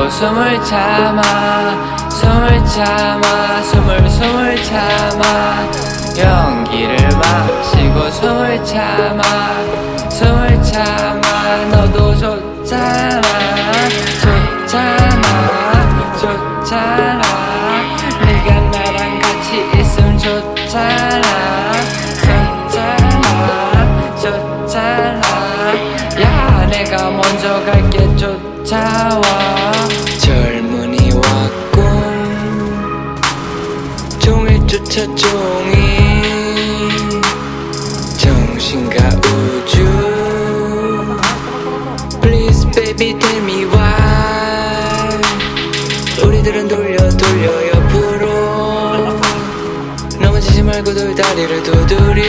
마시고 숨을 참아 숨을 참아 숨을 숨을 참아. 연기를 마시고 숨을 참아 숨을 참아. 너도 좋잖아 좋잖아 좋잖아. 네가 나랑 같이 있으면 좋잖아 좋잖아 좋잖아. 야 내가 먼저 갈게 쫓아와 종일 쫓아 종이 정신과 우주. Please baby tell me why 우리들은 돌려 돌려 옆으로. 넘어지지 말고 돌다리를 두드려.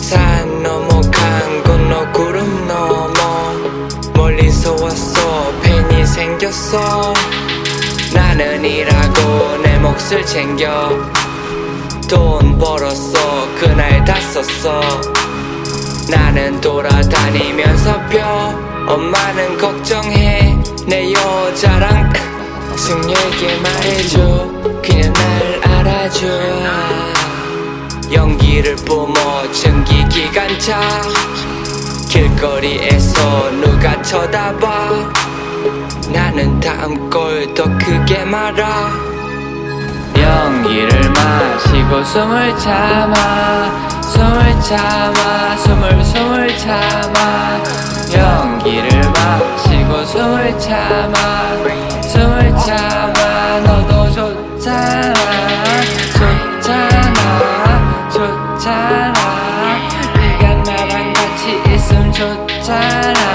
산 넘어 강 건너 구름 넘어. 멀리서 왔어 팬이 생겼어. 나는 내 몫을 챙겨. 돈 벌었어. 그날 다 썼어. 나는 돌아다니면서 펴 엄마는 걱정해. 내 여자랑 승려에게 말해줘. 그냥 날 알아줘. 연기를 뿜어 증기기관차. 길거리에서 누가 쳐다봐. 나는 다음 걸 더 크게 말아 연기를 마시고 숨을 참아 숨을 참아 숨을 숨을 참아. 연기를 마시고 숨을 참아 숨을 참아. 너도 좋잖아 좋잖아 좋잖아. 네가 나랑 같이 있으면 좋잖아